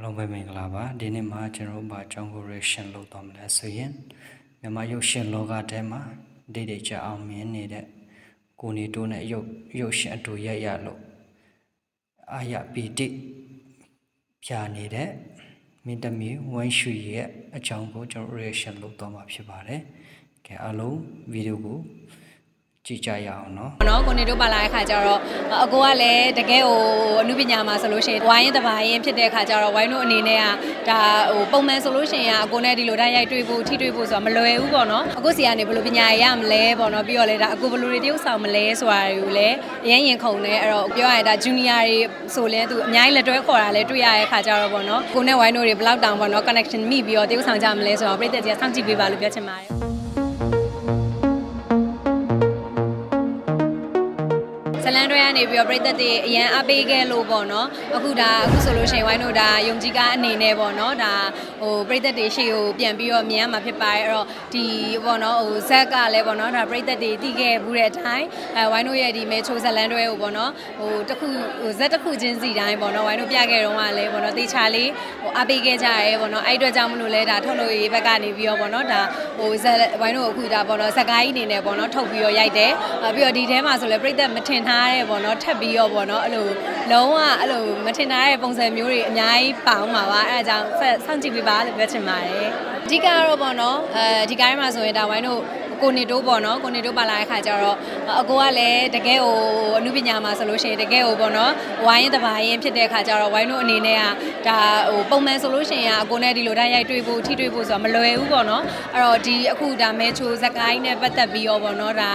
အားလုံးပဲမင်္ဂလာပါဒီနေ့မှာကျွန်တော်တို့ဘာအကြောင်းကို reaction လုပ်သွားမလဲဆိုရင်မြန်မာရုပ်ရှင်လောကထဲမှာဒိတ်ဒိတ်ကြအောင်မြင်နေတဲ့ကိုနေတိုးနဲ့ရုပ်ရုပ်ရှင်အတူရက်ရလို့အာရပီတိဖြာနေတဲ့မင်းသမီးဝမ်ရွှေရဲ့အကြောင်းကိုကျွန်တော် reaction လုပ်သွားမှာဖြစ်ပါတယ်ကဲအားလုံးဗီဒီယိုကို ကြည့်ကြရအောင်နော်နော်ကိုနေတို့ပါလာတဲ့ခါကျတော့အကိုကလည်းတကယ်ဟိုအမှုပညာမှာဆိုလို့ရှိရင်ဝိုင်းရင်တပါရင်ဖြစ်တဲ့ခါကျတော့ဝိုင်းတို့အနေနဲ့ကဒါဟိုပုံမှန်ဆိုလို့ရှိရင်အကိုနဲ့ဒီလိုတိုင်းရိုက်တွေ့ဖို့ထိတွေ့ဖို့ဆိုတာမလွယ်ဘူးပေါ့နော်အခုစီကနေဘယ်လိုပညာရရမလဲပေါ့နော်ပြီးတော့လေဒါအကိုဘယ်လိုတွေတရုပ်ဆောင်မလဲဆိုတာတွေကိုလည်းအရင်ရင်ခုန်နေအဲ့တော့ပြောရရင်ဒါ junior တွေဆိုလဲသူအများကြီးလက်တွဲခေါ်တာလဲတွေ့ရတဲ့ခါကျတော့ပေါ့နော်ကိုနဲ့ဝိုင်းတို့တွေဘယ်လောက်တောင်ပေါ့နော် connection မိပြီးတော့တရုပ်ဆောင်ကြမလဲဆိုတော့ပြည်သက်ကြီးကစောင့်ကြည့်ပေးပါလို့ပြောချင်ပါတယ် လန်တွေကနေပြီးတော့ပြည်သက်တွေအရန်အပေးခဲ့လို့ပေါ့နော်အခုဒါအခုဆိုလို့ရှိရင်ဝိုင်းတို့ဒါယုံကြည်ကားအနေနဲ့ပေါ့နော်ဒါဟိုပြည်သက်တွေရှေ့ကိုပြန်ပြီးတော့မြင်ရမှာဖြစ်ပါတယ်အဲ့တော့ဒီပေါ့နော်ဟိုဇက်ကလည်းပေါ့နော်ဒါပြည်သက်တွေတည်ခဲ့ဘူးတဲ့အတိုင်းအဲဝိုင်းတို့ရဲ့ဒီမဲချိုဇလန်တွေကိုပေါ့နော်ဟိုတစ်ခုဟိုဇက်တစ်ခုချင်းစီတိုင်းပေါ့နော်ဝိုင်းတို့ပြခဲ့တော့ကလည်းပေါ့နော်တေချာလေးဟိုအပေးခဲ့ကြရဲပေါ့နော်အဲ့အတွက်ကြောင့်မလို့လဲဒါထုတ်လို့ရေးဘက်ကနေပြီးတော့ပေါ့နော်ဒါဟိုဇက်ဝိုင်းတို့အခုဒါပေါ့နော်ဇက်ကိုင်းအနေနဲ့ပေါ့နော်ထုတ်ပြီးတော့ရိုက်တယ်အဲပြီးတော့ဒီထဲမှာဆိုလဲပြည်သက်မထင်ထားတဲ့ပေါ့နော်ထပ်ပြီးတော့ပေါ့နော်အဲ့လိုလုံးဝအဲ့လိုမထင်ထားတဲ့ပုံစံမျိုးတွေအများကြီးပါအောင်ပါပါအဲ့ဒါကြောင့်ဆက်စောင့်ကြည့်ပေးပါလို့ပြောချင်ပါတယ်အဓိကတော့ပေါ့နော်အဲဒီကားထဲမှာဆိုရင်ဒါဝိုင်းတို့ ကိုနေတိုးပေါ့နော်ကိုနေတိုးပါလာတဲ့ခါကျတော့အကိုကလည်းတကယ်ဟိုအမှုပညာမှာဆိုလို့ရှိရင်တကယ်ဟိုပေါ့နော်ဝိုင်းရင်တပါရင်ဖြစ်တဲ့ခါကျတော့ဝိုင်းတို့အနေနဲ့ကဒါဟိုပုံမှန်ဆိုလို့ရှိရင်အကိုနဲ့ဒီလိုတိုင်းရိုက်တွေ့ဖို့ထိတွေ့ဖို့ဆိုတာမလွယ်ဘူးပေါ့နော်အဲ့တော့ဒီအခုဒါမဲချိုဇက်ကိုင်းနဲ့ပတ်သက်ပြီးတော့ပေါ့နော်ဒါ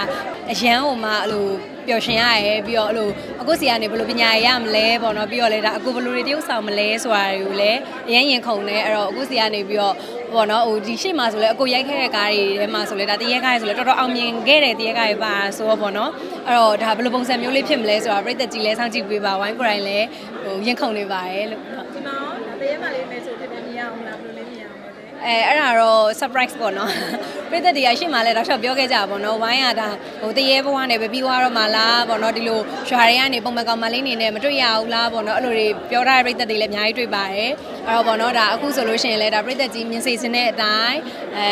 အရန်ဟိုမှာအဲ့လိုပျော်ရှင်ရရဲပြီးတော့အဲ့လိုအခုစီကနေဘယ်လိုပညာရရမလဲပေါ့နော်ပြီးတော့လေဒါအခုဘယ်လိုတွေတရုပ်ဆောင်မလဲဆိုတာတွေကိုလည်းအရင်ရင်ခုန်နေအဲ့တော့အခုစီကနေပြီးတော့ ပေါ့နော်ဟိုဒီရှေ့မှာဆိုလဲအခုရိုက်ခဲ့တဲ့ကားတွေထဲမှာဆိုလဲဒါတရက်ကားတွေဆိုလဲတော်တော်အောင်မြင်ခဲ့တဲ့တရက်ကားတွေပါဆိုတော့ပေါ့နော်အဲ့တော့ဒါဘယ်လိုပုံစံမျိုးလေးဖြစ်မလဲဆိုတာပြည့်သက်ကြီးလဲစောင့်ကြည့်ပေးပါဝိုင်းကိုရိုင်းလဲဟိုရင်ခုန်နေပါတယ်လို့ဟုတ်ဒီမှာရောဒါတရေမလေးမဲဆိုပြပြမြင်ရအောင်လားဘယ်လိုလဲမြင်ရ အောင်လဲအဲအဲ့ဒါတော့ surprise ပေါ့နော်ပြည်သက်တွေကရှေ့မှာလဲတော့ချက်ပြောခဲ့ကြပါပေါ့နော်ဝိုင်းရတာဟိုတရေဘဝနဲ့ပဲပြီးသွားတော့မှလားပေါ့နော်ဒီလိုရွာတွေကနေပုံမှန်ကောင်မလေးနေနဲ့မတွေ့ရဘူးလားပေါ့နော်အဲ့လိုတွေပြောထားတဲ့ပြည်သက်တွေလည်းအများကြီးတွေ့ပါတယ်အဲ့တော့ပေါ့နော်ဒါအခုဆိုလို့ရှိရင်လဲဒါပြည်သက်ကြီးမြင်စေစင်တဲ့အတိုင်းအဲ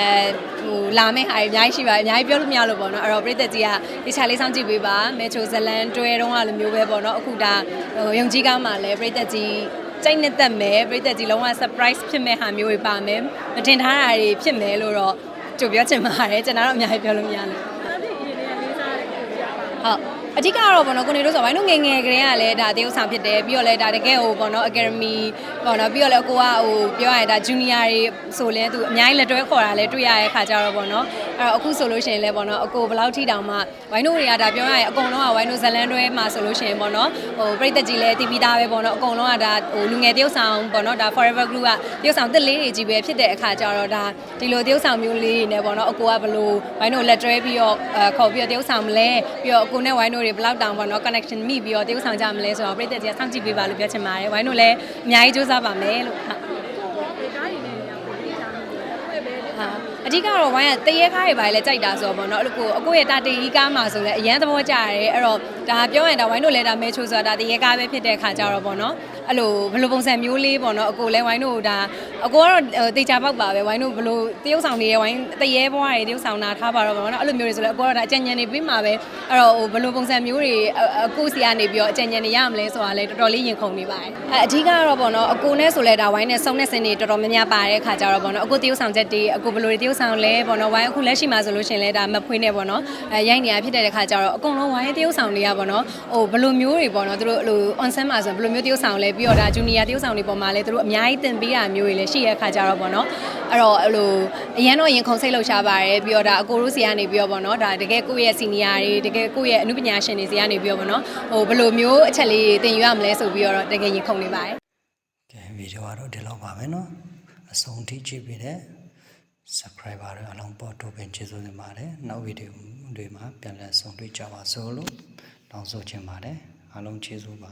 ဟိုလာမယ့်ဟာတွေအများကြီးရှိပါတယ်အများကြီးပြောလို့မရလို့ပေါ့နော်အဲ့တော့ပြည်သက်ကြီးကတခြားလေးစောင့်ကြည့်ပေးပါမဲချိုဇလန်တွဲတုံးကလိုမျိုးပဲပေါ့နော်အခုဒါဟိုယုံကြည်ကောင်းမှလဲပြည်သက်ကြီး ကြိုက်နဲ့တက်မယ်ပြည်သက်ကြီးလုံးဝ surprise ဖြစ်မဲ့ဟာမျိုးတွေပါမယ်မတင်ထားတာတွေဖြစ်မယ်လို့တော့ကြိုပြောချင်ပါတယ်ကျွန်တော်တော့အများကြီးပြောလို့မရလို့အဲ့ဒီအရင်ကလေးစားတဲ့ကိုကြားပါဟုတ် အဓိကတော့ဘောနော်ကိုနေတို့ဆိုဘိုင်းတို့ငယ်ငယ်ကလေးကလည်းဒါတရုပ်ဆောင်ဖြစ်တယ်ပြီးတော့လည်းဒါတကယ်ဟိုဘောနော် academy ဘောနော်ပြီးတော့လည်းကိုကဟိုပြောရရင်ဒါ junior တွေဆိုလဲသူအများကြီးလက်တွဲခေါ်တာလည်းတွေ့ရတဲ့ခါကြတော့ဘောနော်အဲ့တော့အခုဆိုလို့ရှိရင်လည်းဘောနော်အကိုဘယ်လောက်ထိတောင်မှဝိုင်းတို့တွေကဒါပြောရရင်အကုန်လုံးကဝိုင်းတို့ဇလန်တွဲမှာဆိုလို့ရှိရင်ဘောနော်ဟိုပြိသက်ကြီးလည်းတည်ပြီးသားပဲဘောနော်အကုန်လုံးကဒါဟိုလူငယ်တရုပ်ဆောင်ဘောနော်ဒါ forever group ကတရုပ်ဆောင်တစ်လေးတွေကြီးပဲဖြစ်တဲ့အခါကြတော့ဒါဒီလိုတရုပ်ဆောင်မျိုးလေးတွေနဲ့ဘောနော်အကိုကဘလို့ဝိုင်းတို့လက်တွဲပြီးတော့အဲခေါ်ပြီးတော့တရုပ်ဆောင်မလဲပြီးတော့အကိုနဲ့ဝိုင်းတို့တွေဘယ်လောက်တောင်ဘောနော် connection မိပြီးတော့တရုပ်ဆောင်ကြမလဲဆိုတော့ပြိသက်ကြီးကစောင့်ကြည့်ပေးပါလို့ပြောချင်ပါတယ်ဝိုင်းတို့လည်းအများကြီးစူးစမ်းပါမယ်လို့ဟုတ်ဒီကားရင်းနဲ့ရောက်ပြီးကြားနေတယ်ဘယ်ပဲဟာအဓိကတော့ဝိုင်းကတရေကားတွေပါလေကြိုက်တာဆိုတော့ဗောနော်အဲ့လိုကိုအကိုရဲ့တာတေကြီးကားမှာဆိုလဲအရန်သဘောကျရတယ်အဲ့တော့ဒါပြောရင်ဒါဝိုင်းတို့လဲဒါမဲချိုဆိုတာဒါတရေကားပဲဖြစ်တဲ့ခါကြတော့ဗောနော်အဲ့လိုဘယ်လိုပုံစံမျိုးလေးဗောနော်အကိုလဲဝိုင်းတို့ဒါအကိုကတော့တေချာပေါက်ပါပဲဝိုင်းတို့ဘယ်လိုတရုပ်ဆောင်တွေရဲ့ဝိုင်းတရေဘွားတွေတရုပ်ဆောင်တာထားပါတော့ဗောနော်အဲ့လိုမျိုးတွေဆိုလဲအကိုကတော့ဒါအကြံဉာဏ်တွေပေးမှာပဲအဲ့တော့ဟိုဘယ်လိုပုံစံမျိုးတွေအကိုစီကနေပြီးတော့အကြံဉာဏ်တွေရမလဲဆိုတာလဲတော်တော်လေးရင်ခုန်နေပါတယ်အဲအဓိကတော့ဗောနော်အကိုနဲ့ဆိုလဲဒါဝိုင်းနဲ့စုံတဲ့စင်တွေတော်တော်များများပါတဲ့ခါကြတော့ဗောနော်အကိုတရုပ်ဆောင်ချက်တွေအကိုဘယ်လိုတွေတရုပ်ဆောင်လဲဗောနော်ဝိုင်းအခုလက်ရှိမှာဆိုလို့ရှိရင်လဲဒါမဖွေးနေဗောနော်အဲရိုက်နေရဖြစ်တဲ့ခါကြတော့အကုန်လုံးဝိုင်းတရုပ်ဆောင်တွေကပေါ့နော်ဟိုဘယ်လိုမျိုးတွေပေါ့နော်သူတို့ဟို onsen မှာဆိုဘယ်လိုမျိုးတရုပ်ဆောင်လဲပြီးတော့ဒါ junior တရုပ်ဆောင်တွေပေါ်မှာလဲသူတို့အများကြီးတင်ပေးတာမျိုးတွေလည်းရှိရတဲ့အခါကြတော့ပေါ့နော်အဲ့တော့ဟိုအရန်တော့ရင်ခုန်စိတ်လှုပ်ရှားပါတယ်ပြီးတော့ဒါအကိုတို့စီကနေပြီးတော့ပေါ့နော်ဒါတကယ်ကိုယ့်ရဲ့ senior တွေတကယ်ကိုယ့်ရဲ့အမှုပညာရှင်တွေစီကနေပြီးတော့ပေါ့နော်ဟိုဘယ်လိုမျိုးအချက်လေးတင်ယူရမလဲဆိုပြီးတော့တကယ်ရင်ခုန်နေပါတယ်ကဲဗီဒီယိုကတော့ဒီလောက်ပါပဲနော်အဆုံးထိကြည့်ပြီးတဲ့ subscriber တွေအလုံးပေါ်တိုးပင်ကျေးဇူးတင်ပါတယ်နောက်ဗီဒီယိုတွေမှာပြန်လည်ဆုံတွေ့ကြပါစို့လို့ တောင်းဆိုချင်ပါတယ်အားလုံးကျေးဇူးပါ